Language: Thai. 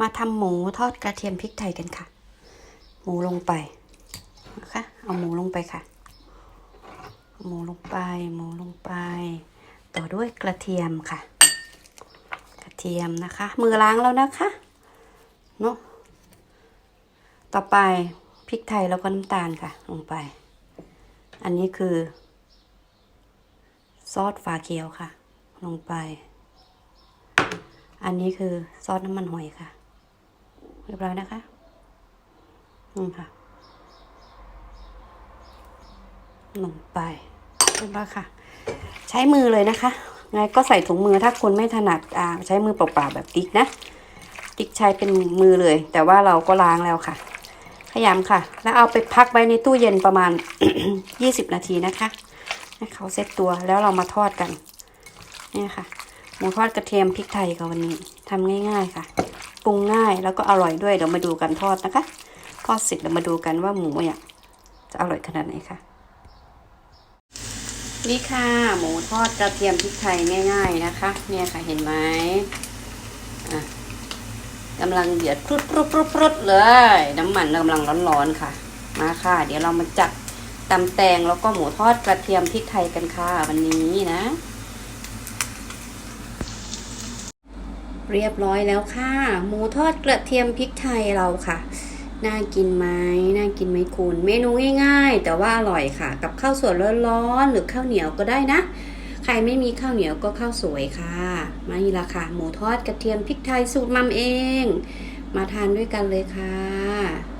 มาทำหมูทอดกระเทียมพริกไทยกันค่ะ หมูลงไปนะคะเอาหมูลงไปค่ะ หมูลงไปหมูลงไป ต่อด้วยกระเทียมค่ะ กระเทียมนะคะ มือล้างแล้วนะคะเนาะต่อไปพริกไทยแล้วก็น้ำตาลค่ะ ลงไป อันนี้คือ ซอสฝาเขียวค่ะ ลงไป อันนี้คือซอสน้ำมันหอยค่ะ เรียบร้อยนะคะนี่ค่ะ ลงไปเรียบร้อยค่ะ ใช้มือเลยนะคะไงก็ใส่ถุงมือถ้าคนไม่ถนัดอ่าใช้มือเปล่าๆแบบติ๊กนะติ๊กใช้เป็นมือเลย แต่ว่าเราก็ล้างแล้วค่ะขยำค่ะ แล้วเอาไปพักไว้ในตู้เย็นประมาณ 20 นาทีนะคะให้เขาเซ็ตตัวแล้วเรามาทอดกันนี่ค่ะ หมูทอดกระเทียมพริกไทยค่ะวันนี้ทำง่ายๆค่ะปรุงง่ายแล้วก็อร่อยด้วยเดี๋ยวมาดูกันทอดนะคะ ทอดเสร็จเดี๋ยวมาดูกันว่าหมูเนี่ยจะอร่อยขนาดไหนค่ะ นี่ค่ะ หมูทอดกระเทียมพริกไทยง่าย ๆนะคะ เนี่ยค่ะเห็นไหมกำลังเดือดพรุดพรุดพรุดพรุดเลย น้ำมันกำลังร้อนๆค่ะ มาค่ะ เดี๋ยวเรามาจัดตำแตงแล้วก็หมูทอดกระเทียมพริกไทยกันค่ะ วันนี้นะ เรียบร้อยแล้วค่ะ หมูทอดกระเทียมพริกไทยเราค่ะ น่ากินไหมน่ากินไหมคุณ เมนูง่ายๆ แต่ว่าอร่อยค่ะ กับข้าวสวยร้อนๆหรือข้าวเหนียวก็ได้นะ ใครไม่มีข้าวเหนียวก็ข้าวสวยค่ะ มานี่ละค่ะ หมูทอดกระเทียมพริกไทยสูตรมัมเอง มาทานด้วยกันเลยค่ะ